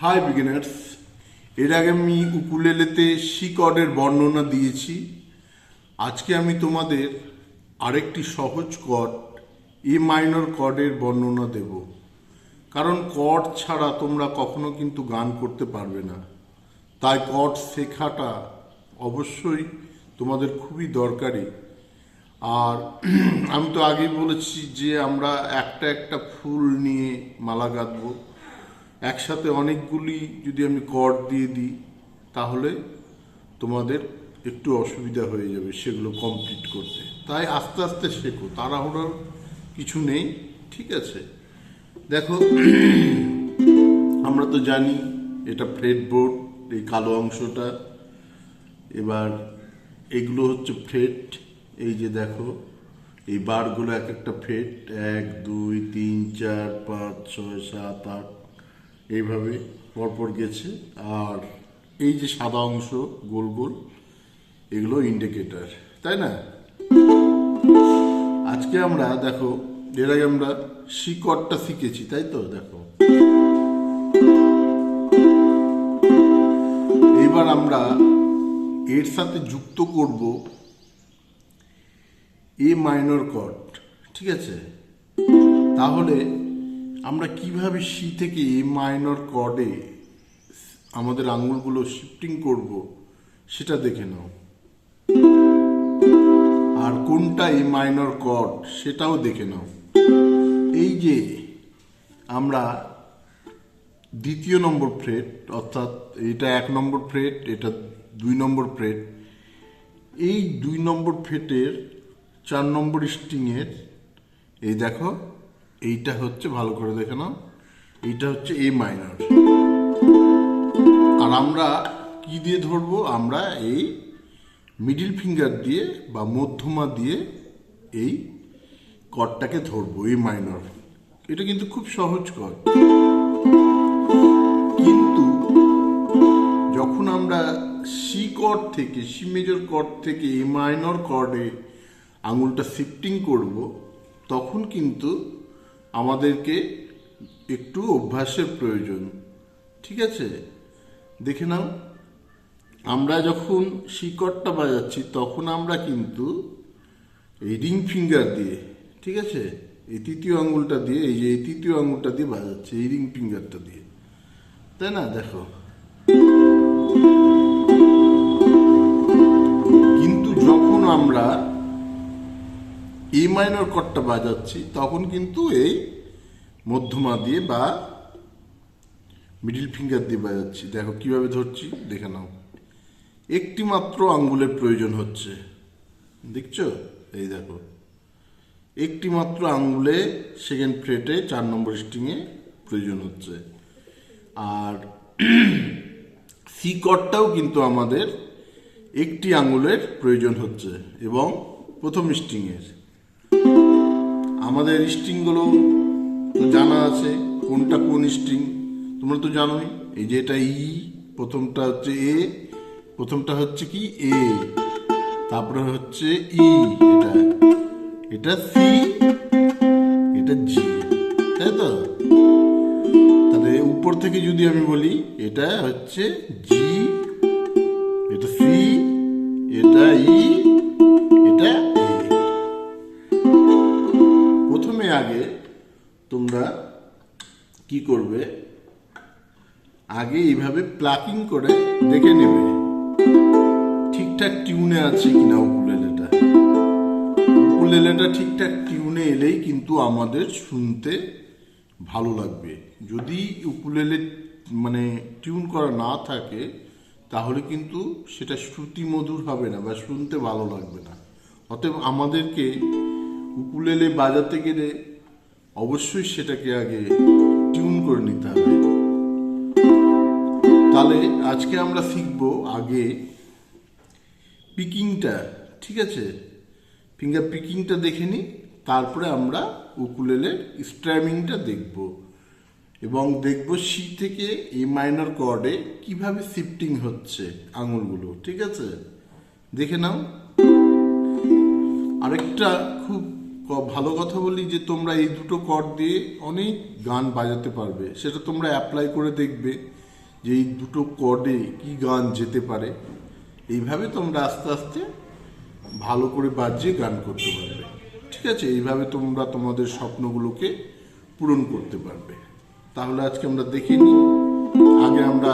High beginners এর আগে আমি উকুলেলেতে সি কর্ডের বর্ণনা দিয়েছি। আজকে আমি তোমাদের আরেকটি সহজ কর্ড এ মাইনর কর্ডের বর্ণনা দেব। কারণ কর্ড ছাড়া তোমরা কখনো কিন্তু গান করতে পারবে না। তাই কর্ড শেখাটা অবশ্যই তোমাদের খুবই দরকারি। আর আমি তো আগেই বলেছি যে আমরা একটা একটা ফুল নিয়ে মালা গাঁথবো। একসাথে অনেকগুলি যদি আমি কর্ড দিয়ে দিই, তাহলে তোমাদের একটু অসুবিধা হয়ে যাবে সেগুলো কমপ্লিট করতে। তাই আস্তে আস্তে শেখো, তাড়াহুড়োর কিছু নেই, ঠিক আছে? দেখো, আমরা তো জানি এটা ফ্রেড বোর্ড এই কালো অংশটা। এবার এগুলো হচ্ছে ফ্রেট এই যে দেখো, এই বারগুলো এক একটা ফ্রেট এক, দুই, তিন, চার, পাঁচ, ছয়, সাত, আট এইভাবে পরপর গেছে। আর এই যে সাদা অংশ, গোল গোল, এগুলো ইন্ডিকেটার তাই না? আজকে আমরা, দেখো, এর আগে আমরা শিকড়টা শিখেছি, তাই তো? দেখো। এবার আমরা এর সাথে যুক্ত করব এ মাইনর কর্ড ঠিক আছে? তাহলে আমরা কীভাবে সি থেকে এ মাইনর কর্ডে আমাদের আঙুলগুলো শিফটিং করব, সেটা দেখে নাও। আর কোনটা এ মাইনর কর্ড সেটাও দেখে নাও। এই যে আমরা দ্বিতীয় নম্বর ফ্রেট অর্থাৎ এটা এক নম্বর ফ্রেট এটা দুই নম্বর ফ্রেট এই দুই নম্বর ফ্রেটের চার নম্বর স্ট্রিংয়ের এই দেখো এইটা হচ্ছে, ভালো করে দেখে নাও, এইটা হচ্ছে এ মাইনর আর আমরা কি দিয়ে ধরবো? আমরা এই মিডিল ফিঙ্গার দিয়ে বা মধ্যমা দিয়ে এই কর্ডটাকে ধরবো এই মাইনর এটা কিন্তু খুব সহজ কর কিন্তু যখন আমরা সি কর্ড থেকে সি মেজর কর্ড থেকে এ মাইনর কর্ডে আঙুলটা শিফটিং করব, তখন কিন্তু আমাদেরকে একটু অভ্যাসের প্রয়োজন। ঠিক আছে? দেখে নাও। আমরা যখন শিকড়টা বাজাচ্ছি, তখন আমরা কিন্তু এই রিং ফিঙ্গার দিয়ে, ঠিক আছে? এই তৃতীয় আঙুলটা দিয়ে, এই যে এই তৃতীয় আঙুলটা দিয়ে বাজাচ্ছে, এই রিং ফিঙ্গারটা দিয়ে। তাই না? দেখো। কিন্তু যখন আমরা এ মাইনর কর্ডটা বাজাচ্ছি, তখন কিন্তু এই মধ্যমা দিয়ে বা মিডিল ফিঙ্গার দিয়ে বাজাচ্ছি। দেখো কীভাবে ধরছি, দেখে নাও। একটি মাত্র আঙ্গুলের প্রয়োজন হচ্ছে। দেখছ? এই দেখো। একটি মাত্র আঙ্গুলে সেকেন্ড ফ্রেটে চার নম্বর স্ট্রিংয়ে প্রয়োজন হচ্ছে। আর সি কর্ডটাও কিন্তু আমাদের একটি আঙ্গুলের প্রয়োজন হচ্ছে এবং প্রথম স্ট্রিংয়ের আমাদের স্ট্রিংগুলো তো জানা আছে, কোনটা কোন স্ট্রিং তোমরা তো জানোই, এই যে এটা ই প্রথমটা হচ্ছে এ প্রথমটা হচ্ছে কি? এ তারপরে হচ্ছে ই এটা। এটা সি এটা জি তাই তো? তাহলে উপর থেকে যদি আমি বলি, এটা হচ্ছে জি এটা সি এটা ই কি করবে? আগে এইভাবে প্লাকিং করে দেখে নেবে। ঠিকঠাক টিউনে আছে কিনা উকুলেলেটা উকুলেলেটা ঠিকঠাক টিউনে এলেই কিন্তু আমাদের শুনতে ভালো লাগবে। যদি উকুলেলে মানে টিউন করা না থাকে, তাহলে কিন্তু সেটা শ্রুতি মধুর হবে না বা শুনতে ভালো লাগবে না। অতএব আমাদেরকে উকুলেলে বাজাতে গেলে অবশ্যই সেটাকে আগে টিউন করে নিতে হবে। তাহলে আজকে আমরা শিখব আগে পিকিংটা ঠিক আছে? ফিঙ্গার পিকিংটা দেখে নিই, তারপরে আমরা উকুলেলের স্ট্র্যামিংটা দেখব। এবং দেখব সি থেকে এ মাইনর কর্ডে কীভাবে শিফটিং হচ্ছে আঙুলগুলো, ঠিক আছে? দেখে নাও। আরেকটা খুব ভালো কথা বলি যে তোমরা এই দুটো কর্ড দিয়ে অনেক গান বাজাতে পারবে। সেটা তোমরা অ্যাপ্লাই করে দেখবে যে এই দুটো কর্ডে কি গান যেতে পারে। এইভাবে তোমরা আস্তে আস্তে ভালো করে বাজিয়ে গান করতে পারবে। ঠিক আছে? এইভাবে তোমরা তোমাদের স্বপ্নগুলোকে পূরণ করতে পারবে। তাহলে আজকে আমরা দেখে নিই। আগে আমরা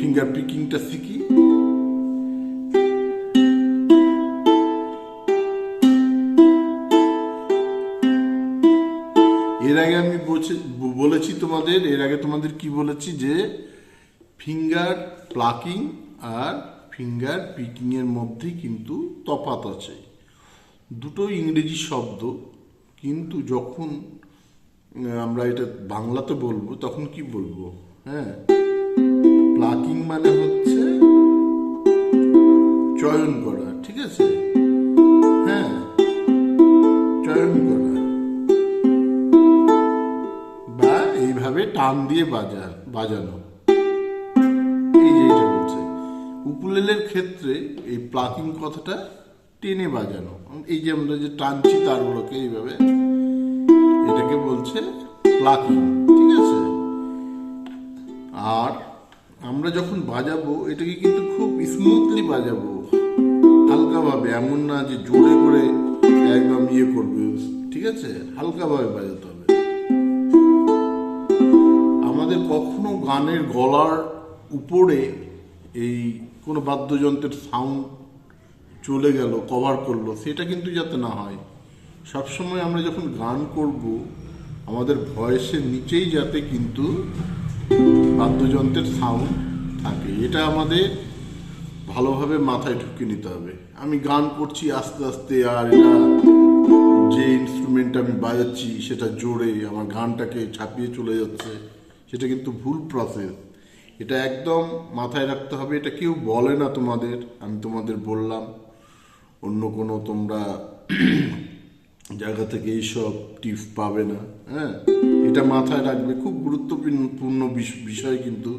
ফিঙ্গার পিকিংটা শিখি। বলছি- তোমাদের, এর আগে তোমাদের কি বলেছি? যে ফিঙ্গার প্লাকিং আর ফিঙ্গার পিকিং এর মধ্যে কিন্তু তফাৎ আছে। দুটো ইংরেজি শব্দ, কিন্তু যখন আমরা এটা বাংলাতে বলব, তখন কি বলব? হ্যাঁ? প্লাকিং মানে হচ্ছে চয়ন করা, ঠিক আছে? টান দিয়ে বাজা, বাজানো। এই যে এটা উকুলেলের ক্ষেত্রে এই প্লাকিং কথাটা টেনে বাজানো। এই যে আমরা যে টানছি তারগুলোকে এইভাবে, এটাকে বলছে প্লাকিং, ঠিক আছে? আর আমরা যখন বাজাবো, এটাকে কিন্তু খুব স্মুথলি বাজাবো, হালকাভাবে, এমন না যে জোরে করে একদম ইয়ে করবে, ঠিক আছে? হালকাভাবে বাজাতে গানের গলার উপরে এই কোনো বাদ্যযন্ত্রের সাউন্ড চলে গেল কভার করল, সেটা কিন্তু যাতে না হয়। সবসময় আমরা যখন গান করব, আমাদের ভয়েসের নিচেই যাতে কিন্তু বাদ্যযন্ত্রের সাউন্ড থাকে। এটা আমাদের ভালোভাবে মাথায় ঢুকে নিতে হবে। আমি গান করছি আস্তে আস্তে আর এটা যে ইনস্ট্রুমেন্ট আমি বাজাচ্ছি, সেটা জোরে আমার গানটাকে ছাপিয়ে চলে যাচ্ছে। সেটা কিন্তু ভুল প্রসেস এটা একদম মাথায় রাখতে হবে, এটা কেউ বলে না তোমাদের। আমি তোমাদের বললাম, অন্য কোনো তোমরা জায়গা থেকে এইসব টিপস পাবে না হ্যাঁ? এটা মাথায় রাখবে। খুব গুরুত্বপূর্ণ বিষ- বিষয় কিন্তু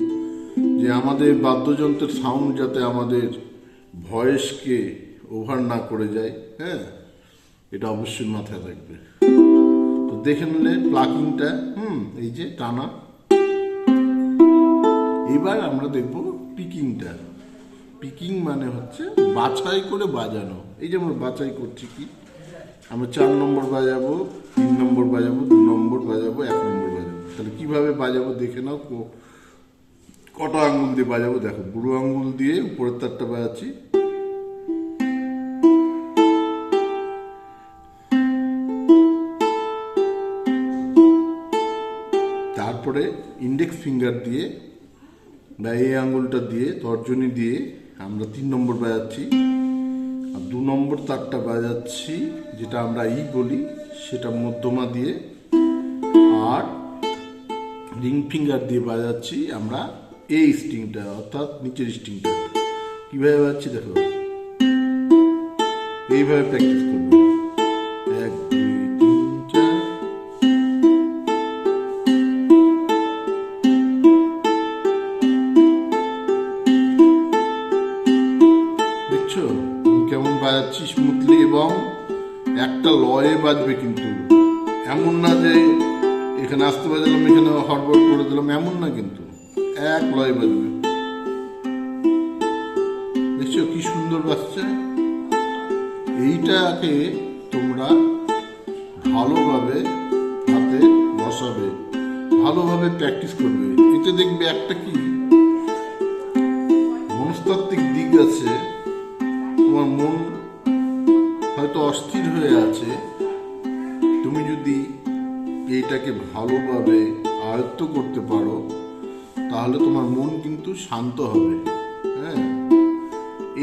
যে আমাদের বাদ্যযন্ত্রের সাউন্ড যাতে আমাদের ভয়েসকে ওভার না করে যায় হ্যাঁ? এটা অবশ্যই মাথায় রাখবে। তো দেখে নিলে প্লাকিংটা হুম, এই যে টানা। এবার আমরা দেখব পিকিংটা পিকিং মানে হচ্ছে বাছাই করে বাজানো। এই যে আমরা বাছাই করছি কি? আমরা চার নম্বর বাজাবো, তিন নম্বর বাজাবো, দু নম্বর বাজাবো, এক নম্বর বাজাবো। তাহলে কীভাবে বাজাবো দেখে নাও। কটা আঙ্গুল দিয়ে বাজাবো? দেখো, বুড়ো আঙ্গুল দিয়ে উপরের তারটা বাজাচ্ছি। তারপরে ইন্ডেক্স ফিঙ্গার দিয়ে বা এই আঙ্গুলটা দিয়ে, তর্জনী দিয়ে আমরা তিন নম্বর বাজাচ্ছি। আর দু নম্বর তারটা বাজাচ্ছি, যেটা আমরা ই বলি, সেটা মধ্যমা দিয়ে। আর রিং ফিঙ্গার দিয়ে বাজাচ্ছি আমরা এই স্ট্রিংটা অর্থাৎ নিচের স্ট্রিংটা কীভাবে বাজাচ্ছি দেখো। এইভাবে প্র্যাকটিস করবে। বাজবে কিন্তু। এমন না যে এখানে আসতে বাজালাম এখানে হড়বড় করে দিলাম, এমন না কিন্তু। এক লয়ে বাজবে। দেখছ কি সুন্দর বাজছে? এইটাকে তোমরা ভালোভাবে হাতে বসাবে, ভালোভাবে প্র্যাকটিস করবে। এতে দেখবে একটা কি? মনস্তাত্ত্বিক দিক আছে। তোমার মন হয়তো অস্থির হয়ে আছে। তুমি যদি এইটাকে ভালোভাবে আয়ত্ত করতে পারো, তাহলে তোমার মন কিন্তু শান্ত হবে। হ্যাঁ?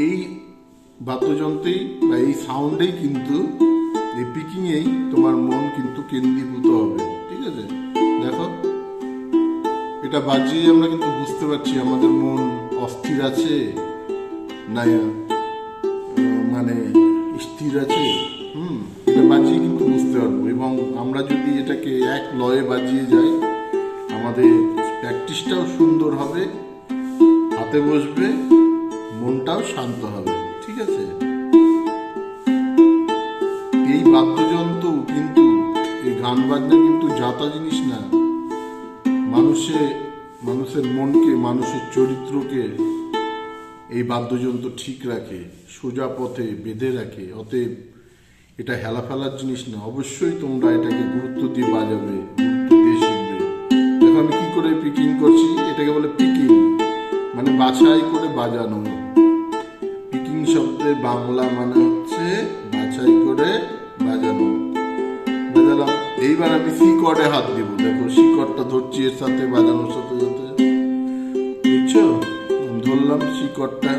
এই বাদ্যযন্ত্রেই বা এই সাউন্ডেই কিন্তু, এই পিকিংয়েই তোমার মন কিন্তু কেন্দ্রীভূত হবে। ঠিক আছে? দেখো, এটা বাজিয়ে আমরা কিন্তু বুঝতে পারছি আমাদের মন অস্থির আছে, না মানে স্থির আছে। আমরা যদি এটাকে এক লয়ে বাজিয়ে যাই, আমাদের প্র্যাকটিসটাও সুন্দর হবে, হাতে বসবে, মনটাও শান্ত হবে, ঠিক আছে? এই বাদ্যযন্ত্র কিন্তু, এই গান বাজনা কিন্তু যাতা জিনিস না। মানুষে, মানুষের মনকে, মানুষের চরিত্রকে এই বাদ্যযন্ত্র ঠিক রাখে, সোজা পথে বেঁধে রাখে, অতএব এটা হেলা ফেলার জিনিস না। অবশ্যই তোমরা এটাকে গুরুত্ব দিয়ে বাজাবে, গুরুত্ব দিয়ে শিখবে। দেখো আমি কি করে পিকিং করছি? এটাকে বলে পিকিং মানে বাছাই করে বাজানো। পিকিং শব্দের বাংলা মানে হচ্ছে বাছাই করে বাজানো। বাজালাম। এইবার আমি সি কর্ডে হাত দিব। দেখো সি কর্ডটা ধরছি এর সাথে, বাজানোর সাথে সাথে। বুঝছ ধরলাম সি কর্ডটা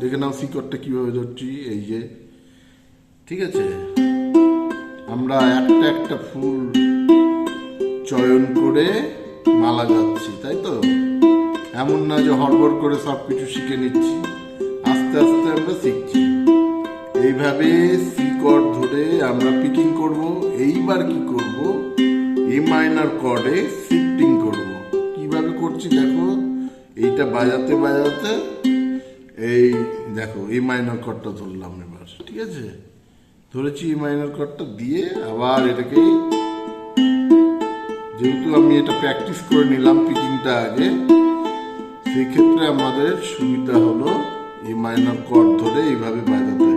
দেখে নাও শিকড়টা কীভাবে ধরছি। এই যে ঠিক আছে? আমরা একটা একটা ফুল চয়ন করে মালা যাচ্ছি, তাই তো? এমন না যে হড়বড় করে সব কিছু শিখে নিচ্ছি। আস্তে আস্তে আমরা শিখছি। এইভাবে সি কর্ড ধরে আমরা পিকিং করব, এইবার কি করব? এ মাইনার কর্ডে শিফটিং করব। কীভাবে করছি দেখো? এইটা বাজাতে বাজাতে এই দেখো এ মাইনার কর্ডটা ধরলাম এবার, ঠিক আছে? ধরেছি এ মাইনার কর্ডটা দিয়ে আবার এটাকে যেহেতু আমি এটা প্র্যাকটিস করে নিলাম পিকিংটা আগে, সেই ক্ষেত্রে আমাদের সুবিধা হলো এই মাইনার কর্ড ধরে এইভাবে বাজাতে।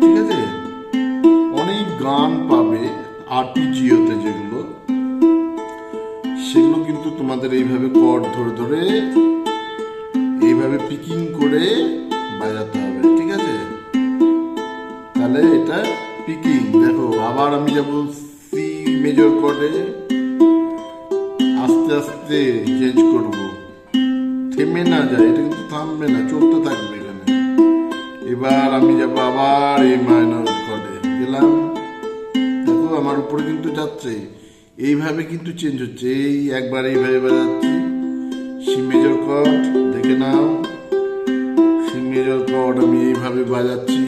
ঠিক আছে? অনেক গান পাবে আরপিজিওতে যেগুলো। সেগুলো কিন্তু তোমাদের এইভাবে কর্ড ধরে ধরে এইভাবে পিকিং করে বাজাতে হবে। ঠিক আছে? তাহলে এটা পিকিং দেখো, আবার আমি যাব সি মেজর কর্ডে আস্তে আস্তে চেঞ্জ করব। থেমে না যায়, এটা কিন্তু থামবে না, চলতে থাকবে এখানে। এবার আমি যাব আবার এই মাইনর কর্ডে গেলাম। দেখো, আমার উপরে কিন্তু যাচ্ছে। এইভাবে কিন্তু চেঞ্জ হচ্ছে। এই একবার এইভাবে বাজাচ্ছি। সি মেজর কর্ড দেখে নাও। সি মেজর কর্ড আমি এইভাবে বাজাচ্ছি।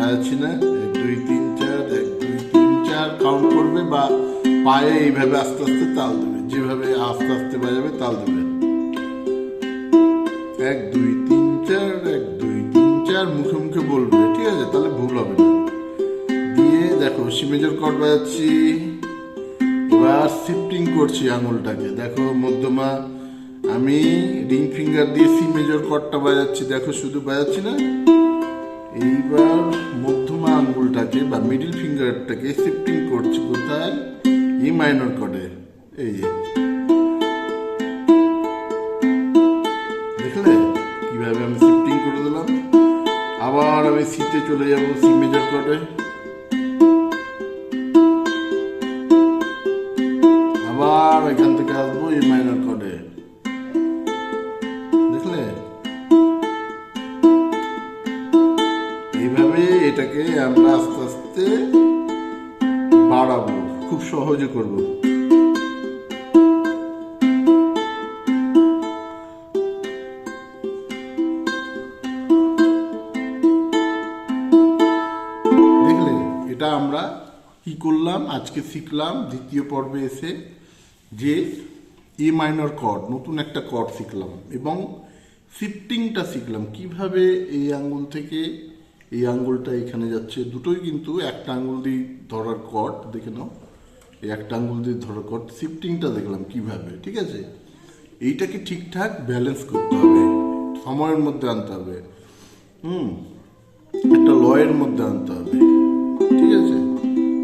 বাজাচ্ছি না এক, দুই, তিন, চার, এক, দুই, তিন, চার কাউন্ট করবে বা পায়ে এইভাবে আস্তে আস্তে তাল দেবে। যেভাবে আস্তে আস্তে বাজাবে তাল দেবে। এক, দুই, তিন, চার, এক, দুই, তিন, চার মুখে মুখে বলবে, ঠিক আছে? তাহলে ভুল হবে না। দিয়ে দেখো, সি মেজর কর্ড বাজাচ্ছি। এবার শিফটিং করছি আঙুলটাকে। দেখো, মধ্যমা, আমি রিং ফিঙ্গার দিয়ে সি মেজর কর্ডটা বাজাচ্ছি। দেখো, শুধু বাজাচ্ছি না, এইবার আঙ্গুলটাকে বা মিডিল ফিঙ্গারটাকে শিফটিং করছি কোথায়? ই মাইনর কর্ডে এই দেখলে? কীভাবে আমি শিফটিং করে দিলাম? আবার আমি সিতে চলে যাব সি মেজর কর্ডে এটাকে আমরা আস্তে আস্তে বাড়াবো, খুব সহজে করব। দেখলে, এটা আমরা কি করলাম? আজকে শিখলাম দ্বিতীয় পর্বে এসে যে এ মাইনর কর্ড নতুন একটা কর্ড শিখলাম এবং শিফটিংটা শিখলাম। কীভাবে এই আঙ্গুল থেকে এই আঙ্গুলটা এখানে যাচ্ছে। দুটোই কিন্তু একটা আঙ্গুল দিয়ে ধরার কর্ড, দেখে নাও। এই একটা আঙ্গুল দিয়ে ধরার কর্ড। শিফটিংটা দেখলাম কীভাবে, ঠিক আছে? এইটাকে ঠিকঠাক ব্যালেন্স করতে হবে। সময়ের মধ্যে আনতে হবে। হুম, একটা লয়ের মধ্যে আনতে হবে। ঠিক আছে?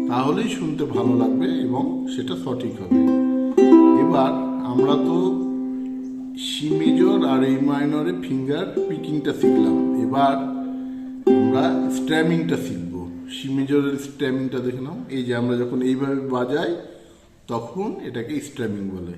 তাহলেই শুনতে ভালো লাগবে এবং সেটা সঠিক হবে। এবার আমরা তো সি মেজর আর এই মাইনরে ফিঙ্গার পিকিংটা শিখলাম। এবার আমরা স্ট্যামিংটা শিখব। সি মেজরের স্ট্যামিংটা দেখে নাও। এই যে আমরা যখন এইভাবে বাজাই, তখন এটাকে স্ট্যামিং বলে।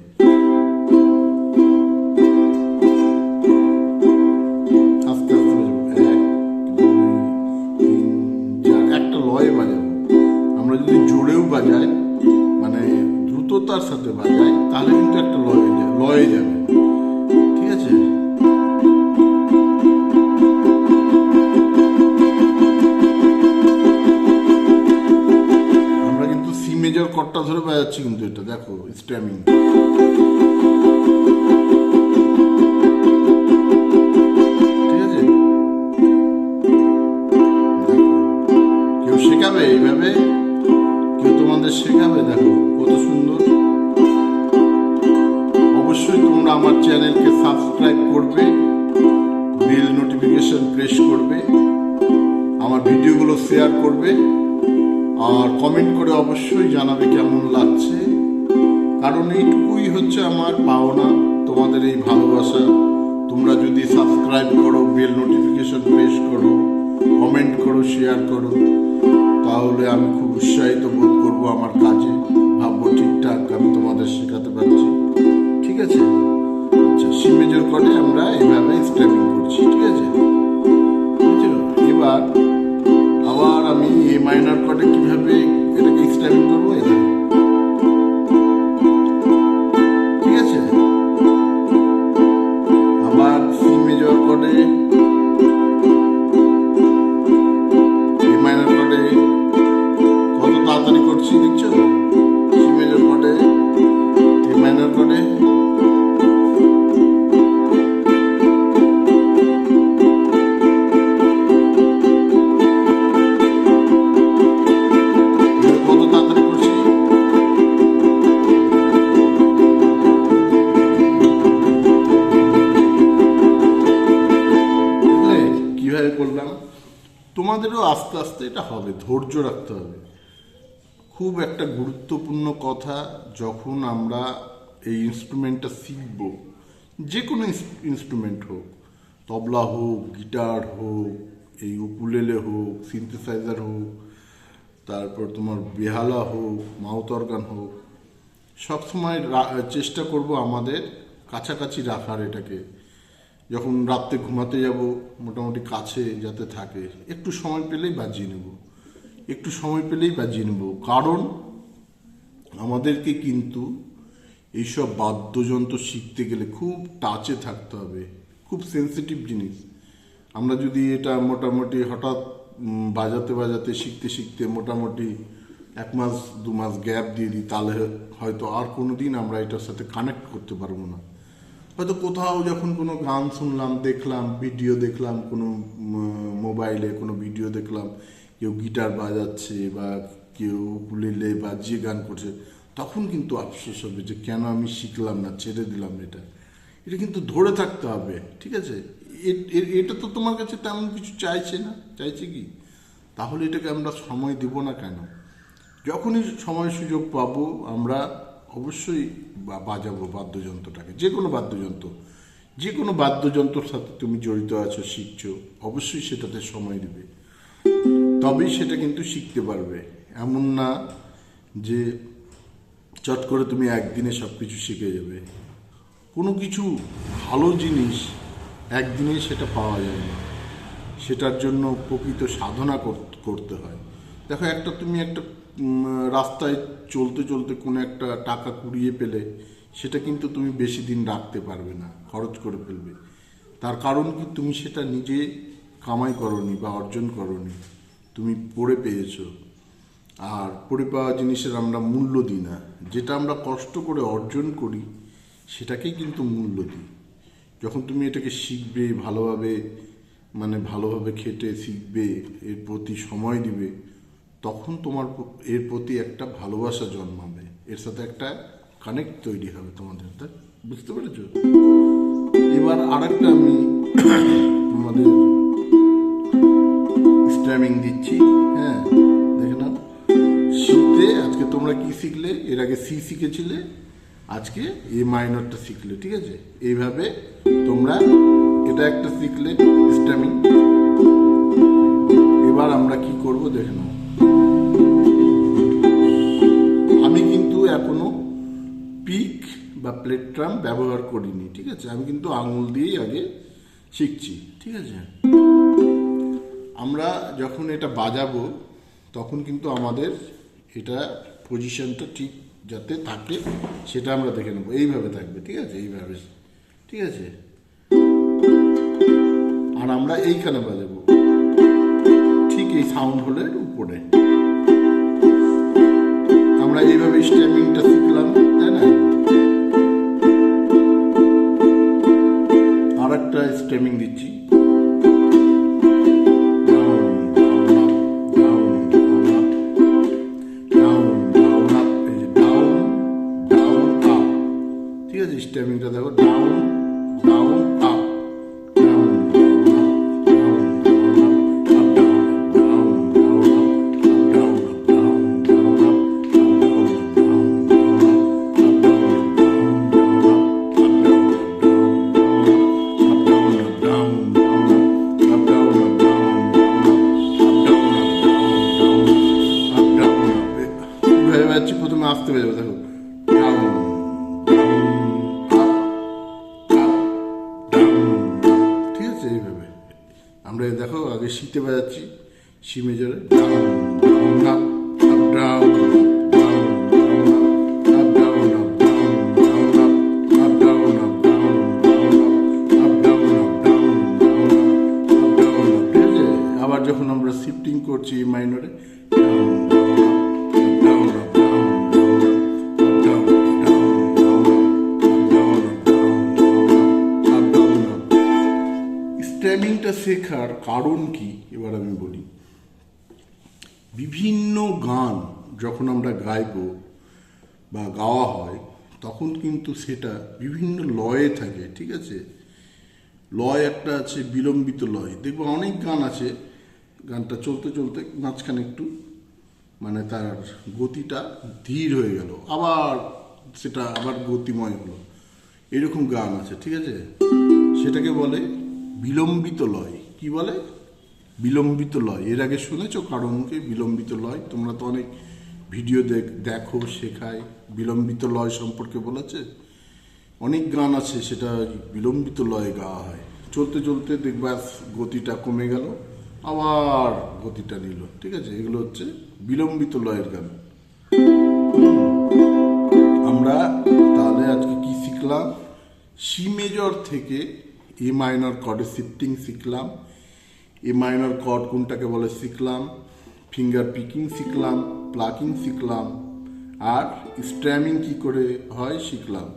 ধরে কিন্তু এটা দেখো স্ট্যামিং হচ্ছে না তোমাদের এই ভালোবাসা। তোমরা যদি সাবস্ক্রাইব করো বেল নোটিফিকেশন প্রেস করো কমেন্ট করো শেয়ার করো, তাহলে আমি খুব উৎসাহিত বোধ করব আমার কাজে। ভাববো ঠিকঠাক, আমি তোমাদের শেখাতে পারছি। ঠিক আছে? আচ্ছা সিমেজের করে আমরা এভাবে স্ট্যাপিং করছি, ঠিক আছে? এবার আবার আমি এ মাইনর কর্ডে কীভাবে এটাকে স্ট্যাপিং করব? এটা হবে ধৈর্য রাখতে হবে। খুব একটা গুরুত্বপূর্ণ কথা যখন আমরা এই ইনস্ট্রুমেন্টটা শিখব, যে কোনো ইনস্ট্রুমেন্ট হোক, তবলা হোক গিটার হোক, এই উকুলেলে হোক সিনথেসাইজার হোক, তারপর তোমার বেহালা হোক মাউথ অর্গান হোক সবসময় চেষ্টা করব আমাদের কাছাকাছি রাখার এটাকে। যখন রাত্রে ঘুমাতে যাব, মোটামুটি কাছে যাতে থাকে, একটু সময় পেলেই বাজিয়ে নেব। একটু সময় পেলেই বাজিয়ে নেব। কারণ আমাদেরকে কিন্তু এইসব বাদ্যযন্ত্র শিখতে গেলে খুব টাচে থাকতে হবে। খুব সেন্সিটিভ জিনিস। আমরা যদি এটা মোটামুটি হঠাৎ বাজাতে বাজাতে, শিখতে শিখতে মোটামুটি এক মাস, দু মাস গ্যাপ দিয়ে দিই, তাহলে হয়তো আর কোনো দিন আমরা এটার সাথে কানেক্ট করতে পারব না। হয়তো কোথাও যখন কোনো গান শুনলাম, দেখলাম ভিডিও দেখলাম, কোনো মোবাইলে কোনো ভিডিও দেখলাম কেউ গিটার বাজাচ্ছে বা কেউ উকুলেলে বাজিয়ে গান করছে, তখন কিন্তু আফসোস হবে যে কেন আমি শিখলাম না, ছেড়ে দিলাম এটা। এটা কিন্তু ধরে থাকতে হবে, ঠিক আছে? এটা তো তোমার কাছে তেমন কিছু চাইছে না, চাইছে কি? তাহলে এটাকে আমরা সময় দেব না কেন? যখনই সময় সুযোগ পাবো, আমরা অবশ্যই বা- বাজাবো বাদ্যযন্ত্রটাকে, যে কোনো বাদ্যযন্ত্র। যে কোনো বাদ্যযন্ত্রের সাথে তুমি জড়িত আছো, শিখছো, অবশ্যই সেটাতে সময় দেবে। তবেই সেটা কিন্তু শিখতে পারবে। এমন না যে চট করে তুমি একদিনে সব কিছু শিখে যাবে। কোনো কিছু ভালো জিনিস একদিনে সেটা পাওয়া যায় না। সেটার জন্য প্রকৃত সাধনা কর- করতে হয়। দেখো, একটা তুমি একটা রাস্তায় চলতে চলতে কোনো একটা টাকা কুড়িয়ে পেলে, সেটা কিন্তু তুমি বেশি দিন রাখতে পারবে না, খরচ করে ফেলবে। তার কারণ কি? তুমি সেটা নিজে কামাই করনি বা অর্জন করনি। তুমি পড়ে পেয়েছ। আর পড়ে পাওয়া জিনিসের আমরা মূল্য দিই না। যেটা আমরা কষ্ট করে অর্জন করি, সেটাকেই কিন্তু মূল্য দিই। যখন তুমি এটাকে শিখবে, ভালোভাবে মানে ভালোভাবে খেটে শিখবে, এর প্রতি সময় দিবে, তখন তোমার এর প্রতি একটা ভালোবাসা জন্মাবে। এর সাথে একটা কানেক্ট তৈরি হবে তোমাদের বুঝতে পেরেছ? এবার আরেকটা আমি আমাদের স্ট্যামিং দিচ্ছি হ্যাঁ দেখে নাও। শীতে আজকে তোমরা কি শিখলে? এর আগে সি শিখেছিলে, আজকে এ মাইনরটা শিখলে, ঠিক আছে? এইভাবে তোমরা এটা একটা শিখলে স্ট্যামিং এবার আমরা কি করব দেখে নাও। আমি কিন্তু এখনও পিক বা প্লেট্রাম ব্যবহার করিনি, ঠিক আছে? আমি কিন্তু আঙুল দিয়েই আগে শিখছি, ঠিক আছে? আমরা যখন এটা বাজাবো, তখন কিন্তু আমাদের এটা পজিশনটা ঠিক যাতে থাকে, সেটা আমরা দেখে নেব। এইভাবে থাকবে, ঠিক আছে? এইভাবে, ঠিক আছে? আর আমরা এইখানে বাজাবো। ঠিক এই সাউন্ড হোলের উপরে। আমরা এইভাবে স্ট্যামিংটা শিখলাম, তাই না? আর একটা স্ট্যামিং দিচ্ছি। আমরা দেখো আগে শীতে বাজাচ্ছি সি মেজরে ডাউন ডাউন আপ ডাউন যখন আমরা গাইব বা গাওয়া হয়, তখন কিন্তু সেটা বিভিন্ন লয়ে থাকে, ঠিক আছে? লয় একটা আছে, বিলম্বিত লয়। দেখব অনেক গান আছে, গানটা চলতে চলতে মাঝখানে একটু মানে তার গতিটা ধীর হয়ে গেল, আবার সেটা আবার গতিময় হলো। এরকম গান আছে, ঠিক আছে? সেটাকে বলে বিলম্বিত লয়। কি বলে? বিলম্বিত লয়। এর আগে শুনেছো কারণকে বিলম্বিত লয়। তোমরা তো অনেক ভিডিও দেখ, দেখো, শেখায়। বিলম্বিত লয় সম্পর্কে বলেছে? অনেক গান আছে, সেটা বিলম্বিত লয়ে গাওয়া হয়। চলতে চলতে দেখবা গতিটা কমে গেল, আবার গতিটা নিল, ঠিক আছে? এগুলো হচ্ছে বিলম্বিত লয়ের গান। আমরা তাহলে আজকে কি শিখলাম? সি মেজর থেকে এ মাইনর কর্ডে শিফটিং শিখলাম। এ মাইনর কর্ড কোনটাকে বলে? শিখলাম। ফিঙ্গার পিকিং শিখলাম প্লাকিং শিখলাম, আর স্ট্র্যামিং কি করে হয় শিখলাম।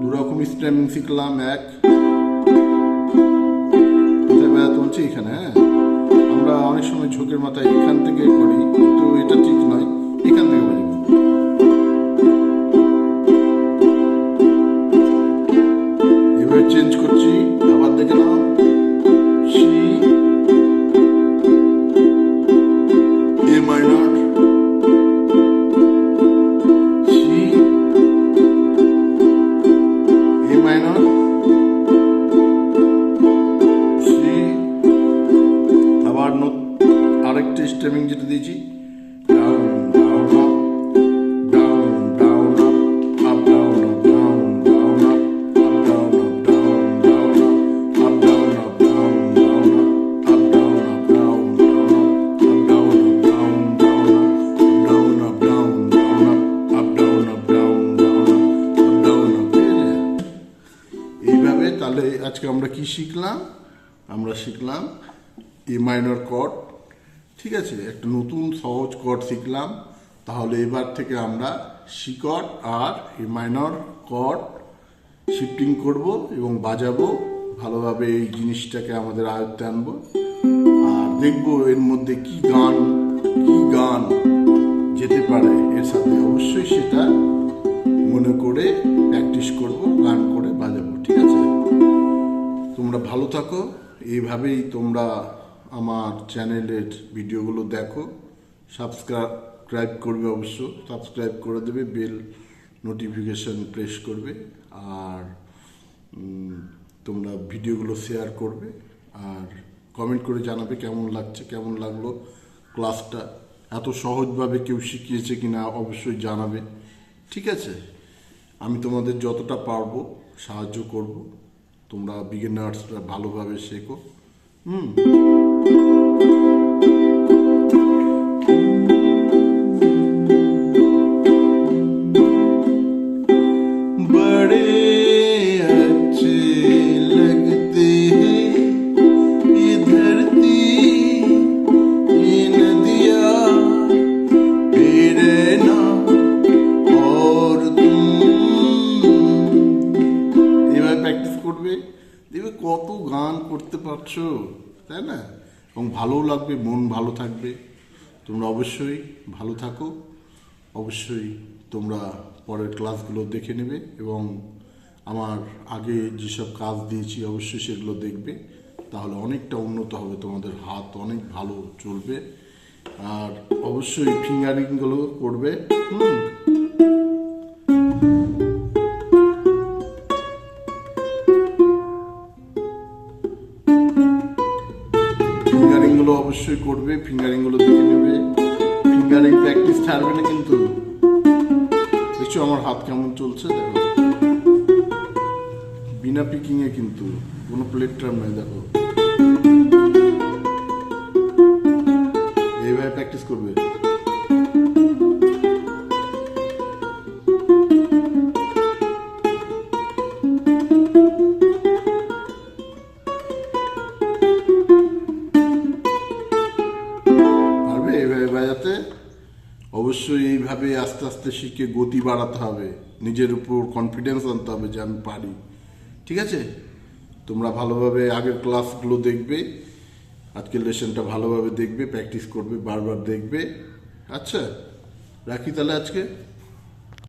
দু রকম স্ট্র্যামিং শিখলাম, এক। কোথায় বেড়াতে এখানে হ্যাঁ? আমরা অনেক সময় ঝোঁকের মাথায় এখান থেকে করি কিন্তু এটা ঠিক নয়, এখান থেকে বাজাবো এভাবে চেঞ্জ করছি, আবার দেখে নাও। কি শিখলাম? আমরা শিখলাম এ মাইনর কর্ড ঠিক আছে? একটা নতুন সহজ কর্ড শিখলাম। তাহলে এবার থেকে আমরা কর্ড আর এ মাইনর কর্ড শিফটিং করব এবং বাজাবো। ভালোভাবে এই জিনিসটাকে আমাদের আয়ত্তে আনব। আর দেখব এর মধ্যে কি গান কি গান যেতে পারে। এর সাথে অবশ্যই সেটা মনে করে প্র্যাকটিস করব, গান করে ভালো থাকো। এইভাবেই তোমরা আমার চ্যানেলের ভিডিওগুলো দেখো। সাবস্ক্রাইব করবে অবশ্য। সাবস্ক্রাইব করে দেবে, বেল নোটিফিকেশন প্রেস করবে। আর তোমরা ভিডিওগুলো শেয়ার করবে। আর কমেন্ট করে জানাবে কেমন লাগছে, কেমন লাগল। ক্লাসটা এত সহজভাবে কেউ শিখিয়েছে কিনা অবশ্যই জানাবে। ঠিক আছে? আমি তোমাদের যতটা পারব সাহায্য করব। তোমরা বিগিনার্সরা ভালোভাবে শেখো। হুম। পারছ তাই না? এবং ভালোও লাগবে, মন ভালো থাকবে। তোমরা অবশ্যই ভালো থাকো। অবশ্যই তোমরা পরের ক্লাসগুলো দেখে নেবে এবং আমার আগে যেসব কাজ দিয়েছি অবশ্যই সেগুলো দেখবে। তাহলে অনেকটা উন্নত হবে, তোমাদের হাত অনেক ভালো চলবে। আর অবশ্যই ফিঙ্গারিংগুলো করবে। হুম। অবশ্যই করবে ফিঙ্গারিংগুলো দেখে নেবে। ফিঙ্গারিং প্র্যাকটিস ছাড়বে না কিন্তু। দেখছ আমার হাত কেমন চলছে, দেখো। বিনা বিনা পিকিংয়ে কিন্তু, কোনো প্লেট ট্রাম নয় দেখো। এইভাবে প্র্যাকটিস করবে। আস্তে গতি বাড়াতে হবে, নিজের উপর কনফিডেন্স আনতে হবে যে আমি পারি। ঠিক আছে? তোমরা ভালোভাবে আগের ক্লাসগুলো দেখবে, আজকের লেসনটা ভালোভাবে দেখবে প্র্যাকটিস করবে, বারবার দেখবে। আচ্ছা রাখি তাহলে আজকে?